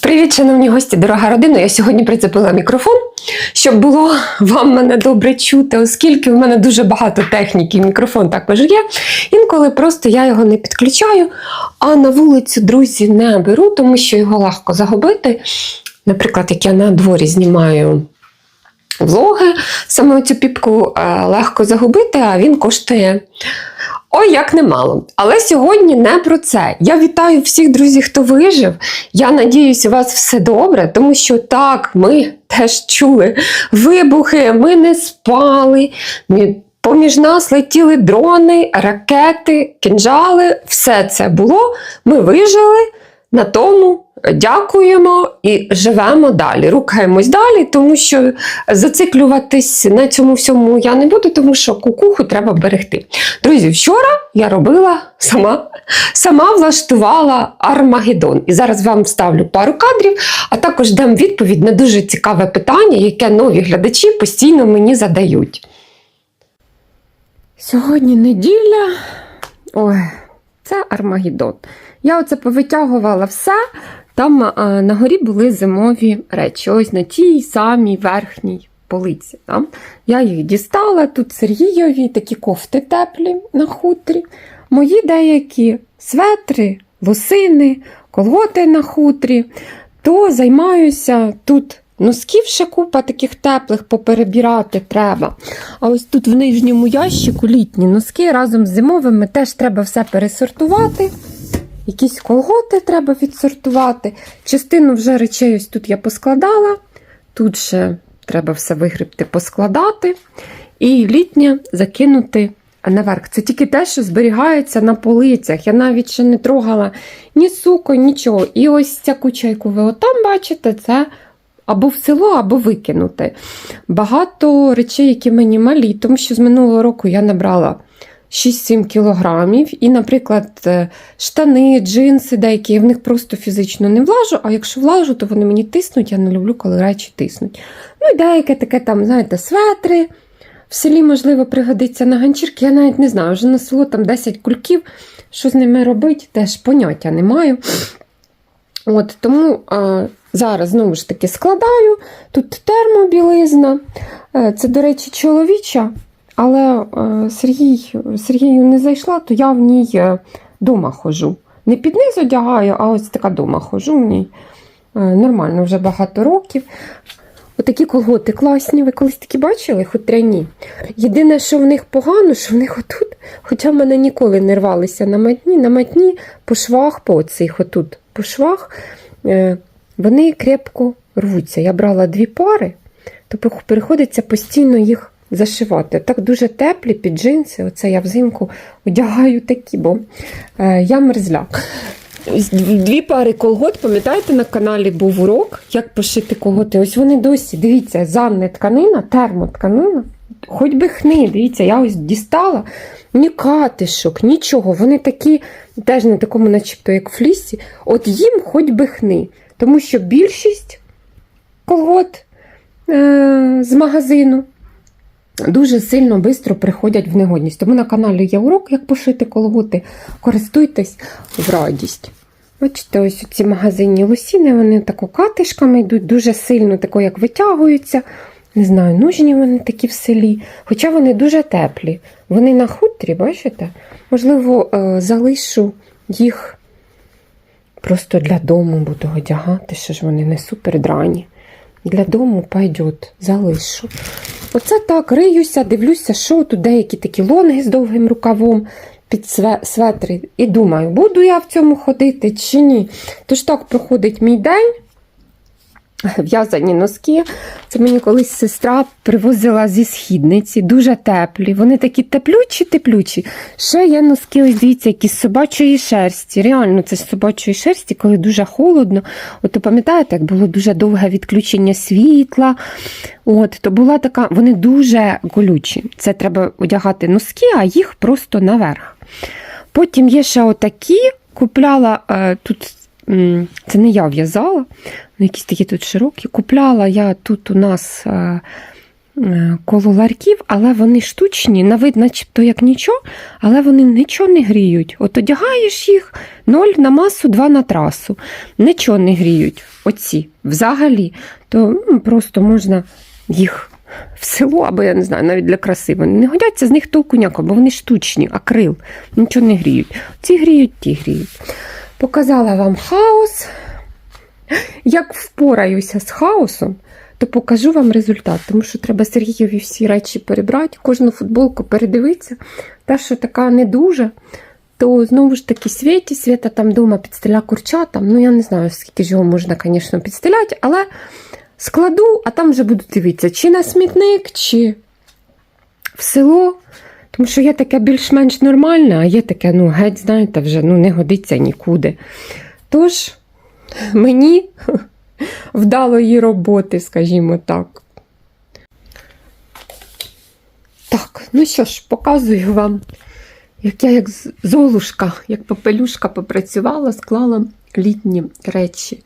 Привіт, шановні гості, дорога родина. Я сьогодні прицепила мікрофон, щоб було вам мене добре чути, оскільки в мене дуже багато техніки, мікрофон також є. Інколи просто я його не підключаю, а на вулицю друзі не беру, тому що його легко загубити. Наприклад, як я на дворі знімаю влоги, саме цю піпку е, легко загубити, а він коштує. Ой, як немало. Але сьогодні не про це. Я вітаю всіх друзів, хто вижив. Я надіюсь, у вас все добре, тому що так, ми теж чули вибухи, ми не спали. Поміж нас летіли дрони, ракети, кинджали. Все це було. Ми вижили. На тому дякуємо і живемо далі. Рухаємось далі, тому що зациклюватись на цьому всьому я не буду, тому що кукуху треба берегти. Друзі, вчора я робила сама, сама влаштувала Армагеддон. І зараз вам вставлю пару кадрів, а також дам відповідь на дуже цікаве питання, яке нові глядачі постійно мені задають. Сьогодні неділя. Ой, це Армагеддон. Я оце повитягувала все. Там а, на горі були зимові речі. Ось на тій самій верхній полиці. Там. Я їх дістала. Тут Сергійові такі кофти теплі на хутрі. Мої деякі светри, лосини, колготи на хутрі. То займаюся тут. Носків ще купа таких теплих поперебирати треба. А ось тут в нижньому ящику літні носки разом з зимовими теж треба все пересортувати. Якісь колготи треба відсортувати. Частину вже речей ось тут я поскладала. Тут ще треба все вигребти, поскладати. І літнє закинути наверх. Це тільки те, що зберігається на полицях. Я навіть ще не трогала ні суко, нічого. І ось ця куча, яку ви отам бачите, це або в село, або викинути. Багато речей, які мені малі, тому що з минулого року я набрала 6-7 кілограмів. І, наприклад, е, штани, джинси деякі, я в них просто фізично не влажу, а якщо влажу, то вони мені тиснуть, я не люблю, коли речі тиснуть. Ну і деяке таке там, знаєте, светри. В селі, можливо, пригодиться на ганчірки. Я навіть не знаю, вже на село там 10 кульків. Що з ними робити, теж поняття не маю. От, Тому а, зараз знову ж таки складаю. Тут термобілизна. Е, Це, до речі, чоловіча, але е, Сергій, Сергію не зайшла, то я в ній е, дома хожу. Не під низ одягаю, а ось така дома хожу в ній. Е, Нормально, вже багато років. Отакі колготи класні, ви колись такі бачили, хутряні. Єдине, що в них погано, що в них отут, хоча в мене ніколи не рвалися на матні, на матні по швах, по цих отут, по швах, вони крепко рвуться. Я брала дві пари, то приходиться постійно їх зашивати. Так дуже теплі під джинси. Оце я взимку одягаю такі, бо е, я мерзляк. Дві пари колгот, пам'ятаєте, на каналі був урок, як пошити колготи. Ось вони досі, дивіться, занне тканина, термотканина. Хоч би хни, дивіться, я ось дістала. Ні катишок, нічого. Вони такі, теж не такому, начебто, як флісі. От їм хоч би хни. Тому що більшість колгот е- з магазину дуже сильно швидко приходять в негодність. Тому на каналі є урок, як пошити колготи. Користуйтесь в радість. Бачите, ось ці магазинні лосіни, вони тако катишками йдуть, дуже сильно тако, як витягуються. Не знаю, нужні вони такі в селі, хоча вони дуже теплі. Вони на хутрі, бачите? Можливо, е, залишу їх просто для дому буду одягати, що ж вони не супер драні. Для дому пойдет, залишу. Оце так, риюся, дивлюся, що тут деякі такі лонги з довгим рукавом під све- светри. І думаю, буду я в цьому ходити чи ні. Тож так проходить мій день. В'язані носки. Це мені колись сестра привозила зі східниці, дуже теплі. Вони такі теплючі, теплючі. Ще є носки, ось дивіться, які з собачої шерсті. Реально, це з собачої шерсті, коли дуже холодно. От пам'ятаєте, як було дуже довге відключення світла. От, то була така, вони дуже колючі. Це треба одягати носки, а їх просто наверх. Потім є ще отакі, купляла е, тут. Це не я в'язала, ну, якісь такі тут широкі. Купляла я тут у нас е, е, коло ларьків, але вони штучні, на вид, начебто як нічого, але вони нічого не гріють. От одягаєш їх 0 на масу, 2 на трасу. Нічого не гріють. Оці взагалі. То ну, просто можна їх в село, або я не знаю, навіть для краси. Вони не годяться з них толку ніякого, бо вони штучні, акрил, нічого не гріють. Ці гріють, ті гріють. Показала вам хаос. Як впораюся з хаосом, то покажу вам результат, тому що треба Сергієві всі речі перебрати, кожну футболку передивитися. Та, що така не дуже, то знову ж таки Світі, Свята там вдома підстеля курчатам. Ну, я не знаю, скільки ж його можна, звісно, підстеляти, але складу, а там вже буду дивитися, чи на смітник, чи в село. Тому що є таке більш-менш нормальне, а є таке, ну, геть, знаєте, вже ну, не годиться нікуди. Тож, мені вдалої роботи, скажімо так. Так, ну що ж, показую вам, як я як золушка, як попелюшка попрацювала, склала літні речі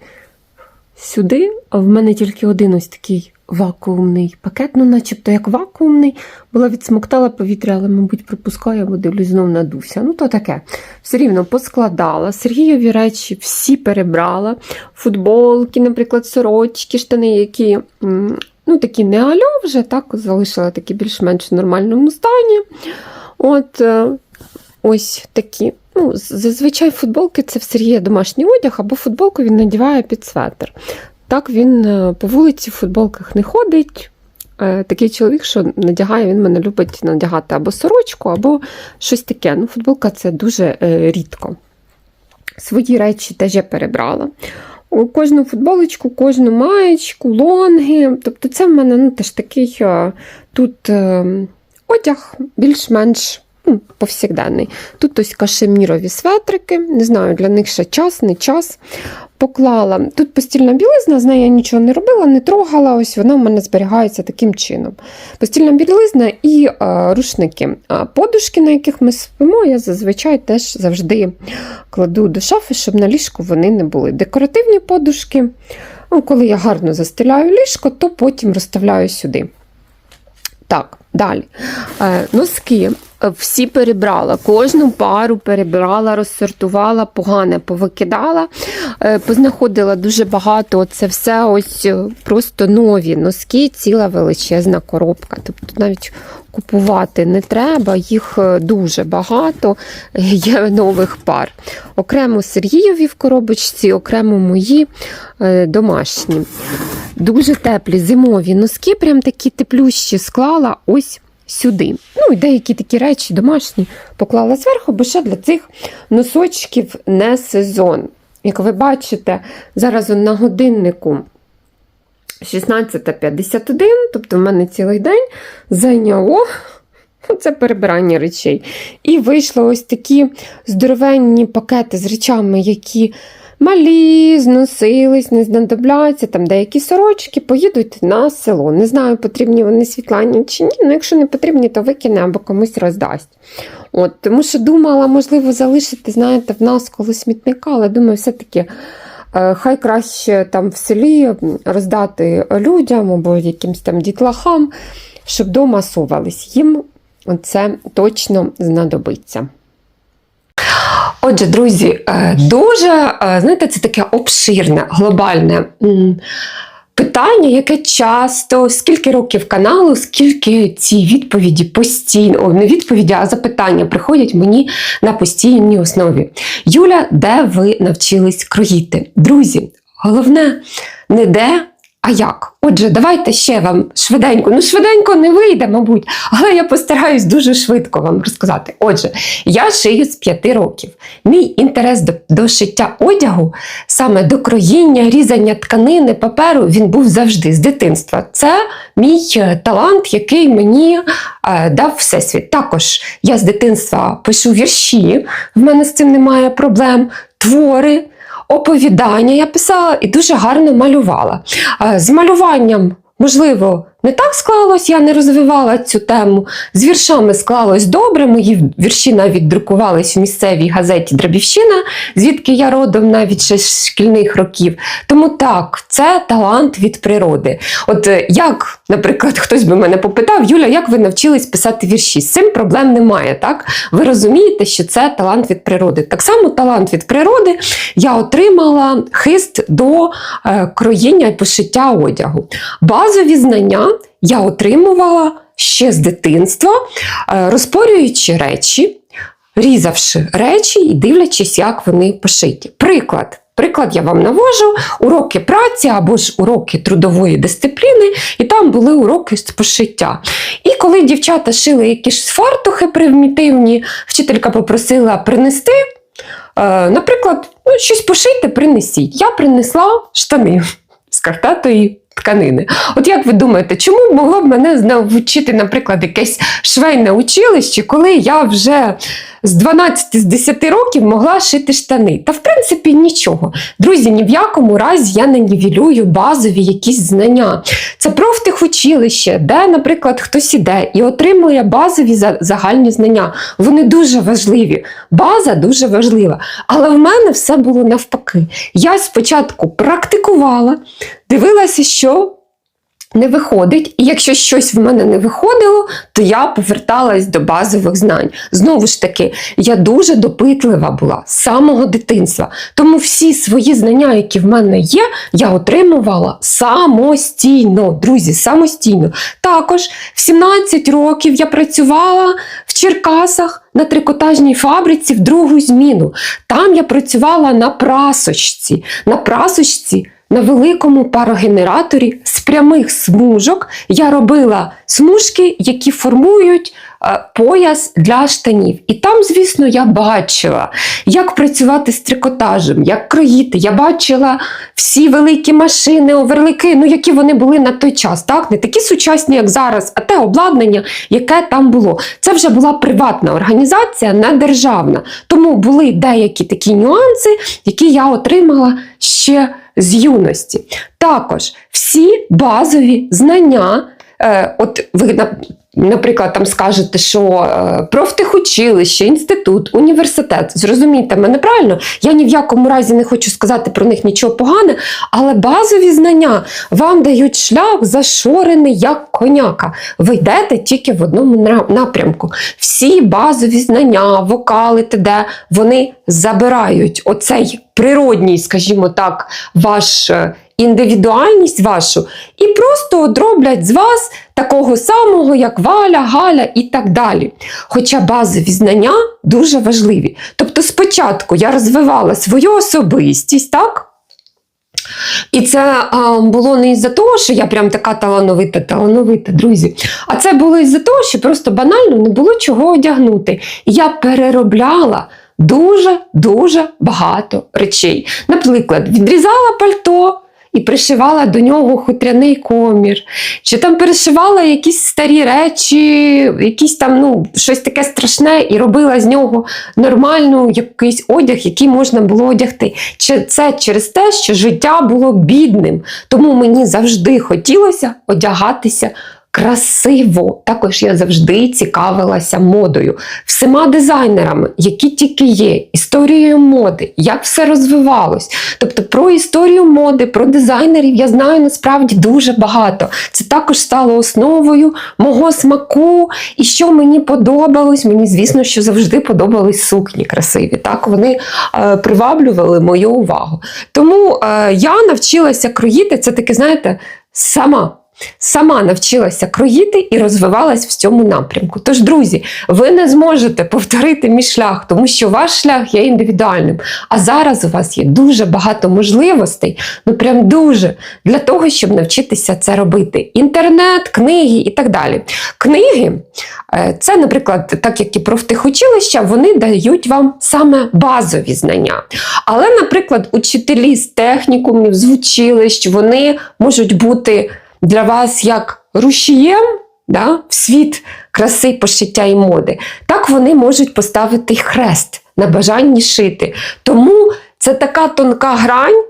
сюди, в мене тільки один ось такий вакуумний пакет, ну начебто як вакуумний, була відсмоктала повітря, але, мабуть, пропускаю, бо дивлюсь, знов надувся. Ну, то таке. Все рівно поскладала. Сергієві речі всі перебрала. Футболки, наприклад, сорочки, штани, які ну, такі не альо вже, так, залишила такі більш-менш нормальному стані. От е, ось такі. Ну, зазвичай футболки це в Сергія домашній одяг, або футболку він надіває під светр. Так він е, по вулиці в футболках не ходить. Е, Такий чоловік, що надягає, він мене любить надягати або сорочку, або щось таке. Ну, футболка це дуже е, рідко. Свої речі теж я перебрала. Кожну футболочку, кожну маєчку, лонги. Тобто, це в мене ну, теж такий тут е, одяг більш-менш повсякденний. Тут ось кашемірові светрики, не знаю, для них ще час, не час. Поклала. Тут постільна білизна, з нею я нічого не робила, не трогала. Ось вона в мене зберігається таким чином. Постільна білизна і е, рушники. А подушки, на яких ми спимо, я зазвичай теж завжди кладу до шафи, щоб на ліжку вони не були. Декоративні подушки. Ну, коли я гарно застеляю ліжко, то потім розставляю сюди. Так, далі. Е, носки всі перебрала, кожну пару перебрала, розсортувала, погане повикидала. Е, познаходила дуже багато. Це все ось е, просто нові носки, ціла величезна коробка. Тобто навіть купувати не треба, їх е, дуже багато є нових пар. Окремо Сергієві в коробочці, окремо мої е, домашні. Дуже теплі зимові носки, прям такі теплющі склала ось сюди. Ну і деякі такі речі домашні поклала зверху, бо ще для цих носочків не сезон. Як ви бачите, зараз на годиннику 16.51, тобто в мене цілий день зайняло це перебирання речей. І вийшло ось такі здоровенні пакети з речами, які малі, зносились, не знадобляться. Там деякі сорочки поїдуть на село. Не знаю, потрібні вони Світлані чи ні. Ну, якщо не потрібні, то викине або комусь роздасть. От, тому що думала, можливо, залишити, знаєте, в нас коло смітника, але думаю, все-таки. е, Хай краще там в селі роздати людям або якимсь там дітлахам, щоб дома совались. Їм це точно знадобиться. Отже, друзі, е, дуже, е, знаєте, це таке обширне, глобальне питання, яке часто, скільки років каналу, скільки ці відповіді постійно, не відповіді, а запитання приходять мені на постійній основі. Юля, де ви навчились кроїти? Друзі, головне не де, а як? Отже, давайте ще вам швиденько. Ну, швиденько не вийде, мабуть, але я постараюсь дуже швидко вам розказати. Отже, я шию з 5 років. Мій інтерес до, до шиття одягу, саме до кроїння, різання тканини, паперу, він був завжди з дитинства. Це мій е, талант, який мені е, дав всесвіт. Також я з дитинства пишу вірші, в мене з цим немає проблем, твори. Оповідання я писала і дуже гарно малювала. Е, З малюванням, можливо, не так склалось, я не розвивала цю тему. З віршами склалось добре. Мої вірші навіть друкувались у місцевій газеті Драбівщина, звідки я родом навіть ще з шкільних років. Тому так, це талант від природи. От е, як, наприклад, хтось би мене попитав, Юля, як ви навчились писати вірші? З цим проблем немає. Так? Ви розумієте, що це талант від природи. Так само талант від природи я отримала хист до е, кроєння і пошиття одягу. Базові знання я отримувала ще з дитинства, е, розпорюючи речі, різавши речі і дивлячись, як вони пошиті. Приклад. Приклад я вам навожу, уроки праці або ж уроки трудової дисципліни, і там були уроки з пошиття. І коли дівчата шили якісь фартухи примітивні, вчителька попросила принести, е, наприклад, ну, щось пошити, принесіть. Я принесла штани з картатої тканини. От як ви думаєте, чому могло б мене навчити, наприклад, якесь швейне училище, коли я вже з 12 з 10 років могла шити штани? Та в принципі нічого. Друзі, ні в якому разі я не нівелюю базові якісь знання. Це профтехучилище, де, наприклад, хтось іде і отримує базові загальні знання. Вони дуже важливі. База дуже важлива. Але в мене все було навпаки. Я спочатку практикувала, дивилася, що не виходить, і якщо щось в мене не виходило, то я поверталась до базових знань. Знову ж таки, я дуже допитлива була з самого дитинства. Тому всі свої знання, які в мене є, я отримувала самостійно. Друзі, самостійно. Також в 17 років я працювала в Черкасах на трикотажній фабриці в другу зміну. Там я працювала на прасочці. На прасочці на великому парогенераторі з прямих смужок я робила смужки, які формують е, пояс для штанів. І там, звісно, я бачила, як працювати з трикотажем, як кроїти. Я бачила всі великі машини, оверлики, ну які вони були на той час. Так? Не такі сучасні, як зараз, а те обладнання, яке там було. Це вже була приватна організація, не державна. Тому були деякі такі нюанси, які я отримала ще з юності. Також всі базові знання, от ви, наприклад, там скажете, що е, профтехучилище, інститут, університет, зрозумійте мене правильно, я ні в якому разі не хочу сказати про них нічого погане, але базові знання вам дають шлях зашорений як коняка. Ви йдете тільки в одному напрямку. Всі базові знання, вокали, т.д. вони забирають оцей природній, скажімо так, ваш е, індивідуальність вашу і просто роблять з вас такого самого, як Валя, Галя і так далі. Хоча базові знання дуже важливі. Тобто, спочатку я розвивала свою особистість, так? І це а, було не із-за того, що я прям така талановита, талановита, друзі. А це було із-за того, що просто банально не було чого одягнути. Я переробляла дуже-дуже багато речей. Наприклад, відрізала пальто. І пришивала до нього хутряний комір, чи там перешивала якісь старі речі, якісь там ну, щось таке страшне, і робила з нього нормальну якийсь одяг, який можна було одягти. Чи це через те, що життя було бідним, тому мені завжди хотілося одягатися красиво. Також я завжди цікавилася модою, всіма дизайнерами, які тільки є, історією моди, як все розвивалось. Тобто про історію моди, про дизайнерів я знаю насправді дуже багато. Це також стало основою мого смаку. І що мені подобалось, мені звісно, що завжди подобались сукні красиві. Так вони е, приваблювали мою увагу. Тому е, я навчилася кроїти це таке, знаєте, сама. Сама навчилася кроїти і розвивалась в цьому напрямку. Тож, друзі, ви не зможете повторити мій шлях, тому що ваш шлях є індивідуальним. А зараз у вас є дуже багато можливостей, ну прям дуже, для того, щоб навчитися це робити. Інтернет, книги і так далі. Книги, е, це, наприклад, так як і профтехучилища, вони дають вам саме базові знання. Але, наприклад, учителі з технікумів, з училищ, вони можуть бути для вас як рушієм да, в світ краси, пошиття і моди, так вони можуть поставити хрест на бажанні шити. Тому це така тонка грань,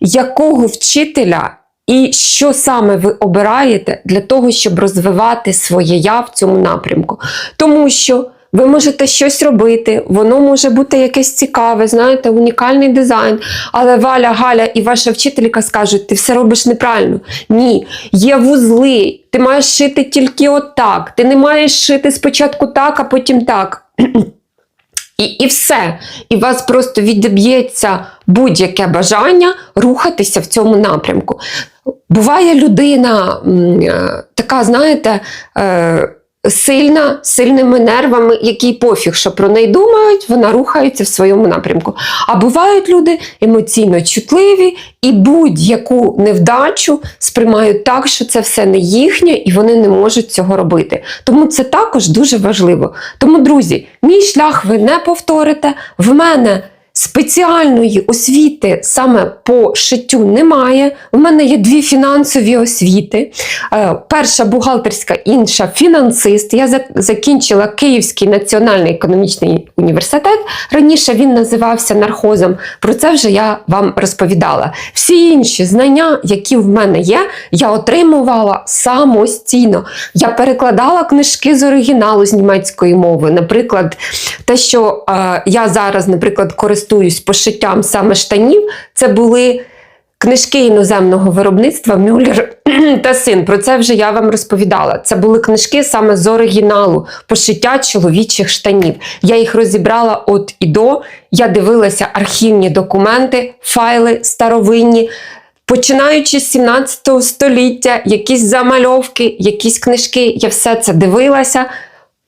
якого вчителя і що саме ви обираєте для того, щоб розвивати своє я в цьому напрямку. Тому що ви можете щось робити, воно може бути якесь цікаве, знаєте, унікальний дизайн. Але Валя, Галя і ваша вчителька скажуть, ти все робиш неправильно. Ні, є вузли, ти маєш шити тільки отак. Ти не маєш шити спочатку так, а потім так. І, і все. І у вас просто відіб'ється будь-яке бажання рухатися в цьому напрямку. Буває людина е, така, знаєте, е, сильна, сильними нервами, який пофіг, що про неї думають, вона рухається в своєму напрямку. А бувають люди емоційно чутливі і будь-яку невдачу сприймають так, що це все не їхнє, і вони не можуть цього робити. Тому це також дуже важливо. Тому, друзі, мій шлях ви не повторите. В мене спеціальної освіти саме по шиттю немає. У мене є дві фінансові освіти. Е, Перша бухгалтерська, інша фінансист. Я закінчила Київський національний економічний університет. Раніше він називався нархозом. Про це вже я вам розповідала. Всі інші знання, які в мене є, я отримувала самостійно. Я перекладала книжки з оригіналу з німецької мови. Наприклад, те, що е, я зараз, наприклад, користуюсь пошиттям саме штанів, це були. Книжки іноземного виробництва Мюллер та син. Про це вже я вам розповідала. Це були книжки саме з оригіналу пошиття чоловічих штанів. Я їх розібрала от і до. Я дивилася архівні документи, файли старовинні. Починаючи з 17 століття, якісь замальовки, якісь книжки, я все це дивилася,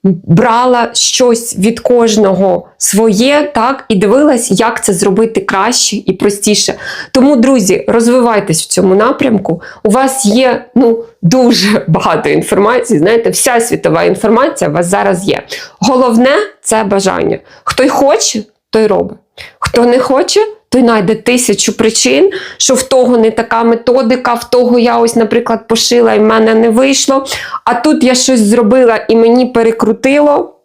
брала щось від кожного своє, так, і дивилась, як це зробити краще і простіше. Тому, друзі, розвивайтесь в цьому напрямку. У вас є ну, дуже багато інформації. Знаєте, вся світова інформація у вас зараз є. Головне це бажання. Хто й хоче, той робить. Хто не хоче, той знайде тисячу причин, що в того не така методика, в того я ось, наприклад, пошила і в мене не вийшло. А тут я щось зробила і мені перекрутило.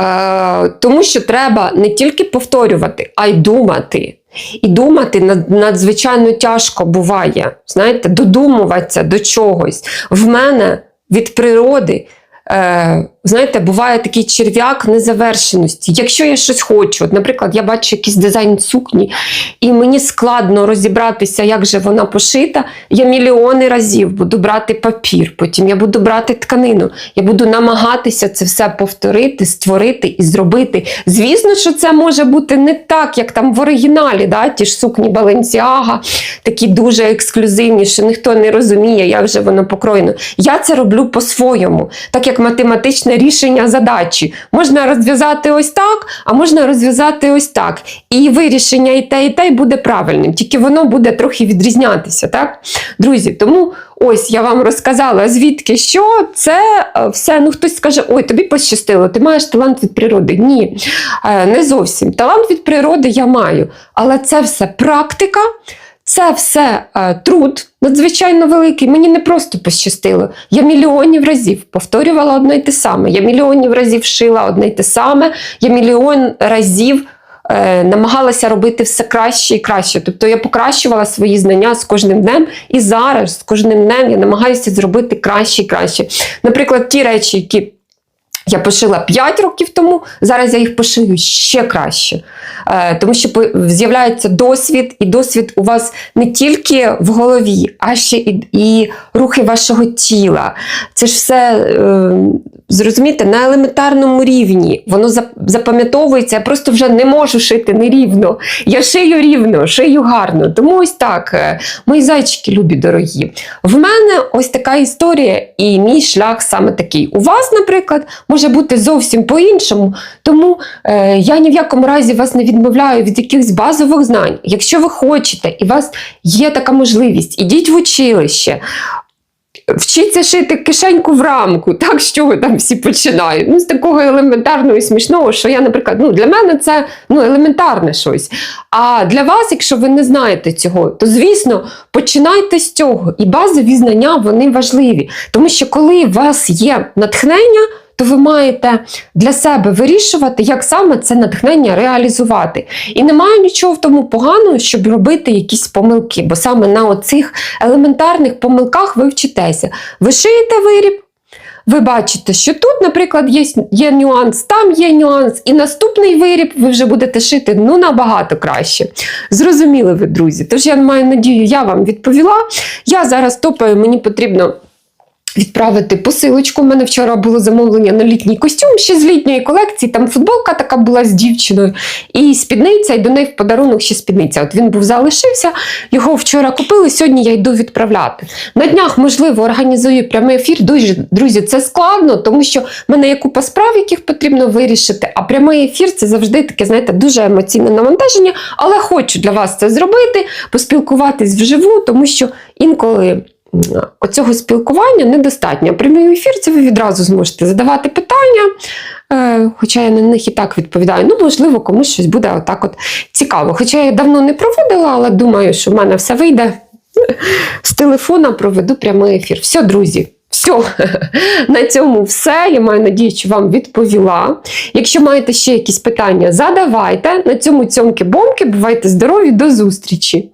Е, тому що треба не тільки повторювати, а й думати. І думати над- надзвичайно тяжко буває. Знаєте, додумуватися до чогось. В мене від природи. Е, знаєте, буває такий черв'як незавершеності. Якщо я щось хочу, от, наприклад, я бачу якийсь дизайн сукні, і мені складно розібратися, як же вона пошита, я мільйони разів буду брати папір, потім я буду брати тканину, я буду намагатися це все повторити, створити і зробити. Звісно, що це може бути не так, як там в оригіналі, да? ті ж сукні Баленсіага, такі дуже ексклюзивні, що ніхто не розуміє, як же воно покроєно. Я це роблю по-своєму, так як математичне рішення задачі. Можна розв'язати ось так, а можна розв'язати ось так. І вирішення і те, і те буде правильним, тільки воно буде трохи відрізнятися. Так? Друзі, тому ось я вам розказала, звідки що це е, все. Ну, хтось скаже, ой, тобі пощастило, ти маєш талант від природи. Ні, е, не зовсім. Талант від природи я маю, але це все практика. Це все е, труд надзвичайно великий. Мені не просто пощастило. Я мільйонів разів повторювала одне й те саме. Я мільйонів разів шила одне й те саме. Я мільйон разів е, намагалася робити все краще і краще. Тобто я покращувала свої знання з кожним днем, і зараз з кожним днем я намагаюся зробити краще і краще. Наприклад, ті речі, які я пошила 5 років тому, зараз я їх пошию ще краще. Е, тому що з'являється досвід, і досвід у вас не тільки в голові, а ще і, і рухи вашого тіла. Це ж все, е, зрозумієте, на елементарному рівні. Воно запам'ятовується, я просто вже не можу шити нерівно. Я шию рівно, шию гарно. Тому ось так, е, мої зайчики любі дорогі. В мене ось така історія, і мій шлях саме такий. У вас, наприклад, може бути зовсім по-іншому. Тому е, я ні в якому разі вас не відмовляю від якихось базових знань. Якщо ви хочете і у вас є така можливість, ідіть в училище. Вчіться шити кишеньку в рамку, так що ви там всі починають. Ну, з такого елементарного і смішного, що я, наприклад, ну для мене це ну, елементарне щось. А для вас, якщо ви не знаєте цього, то звісно починайте з цього. І базові знання вони важливі. Тому що коли у вас є натхнення, то ви маєте для себе вирішувати, як саме це натхнення реалізувати. І немає нічого в тому поганого, щоб робити якісь помилки, бо саме на оцих елементарних помилках ви вчитеся. Ви шиєте виріб. Ви бачите, що тут, наприклад, є, є нюанс, там є нюанс, і наступний виріб ви вже будете шити ну набагато краще. Зрозуміли ви, друзі. Тож я маю надію, я вам відповіла. Я зараз топаю, мені потрібно. Відправити посилочку. У мене вчора було замовлення на літній костюм ще з літньої колекції. Там футболка така була з дівчиною, і спідниця, і до неї в подарунок ще спідниця. От він був залишився, його вчора купили. Сьогодні я йду відправляти. На днях, можливо, організую прямий ефір. Дуже друзі, це складно, тому що в мене є купа справ, яких потрібно вирішити. А прямий ефір це завжди таке, знаєте, дуже емоційне навантаження. Але хочу для вас це зробити, поспілкуватись вживу, тому що інколи. Оцього спілкування недостатньо. Прямий ефір це ви відразу зможете задавати питання, е, хоча я на них і так відповідаю. Ну, можливо, комусь щось буде отак от цікаво. Хоча я давно не проводила, але думаю, що в мене все вийде. З телефона проведу прямий ефір. Все, друзі. Все, на цьому все. Я маю надію, що вам відповіла. Якщо маєте ще якісь питання, задавайте. На цьому цьомки-бомки. Бувайте здорові, до зустрічі!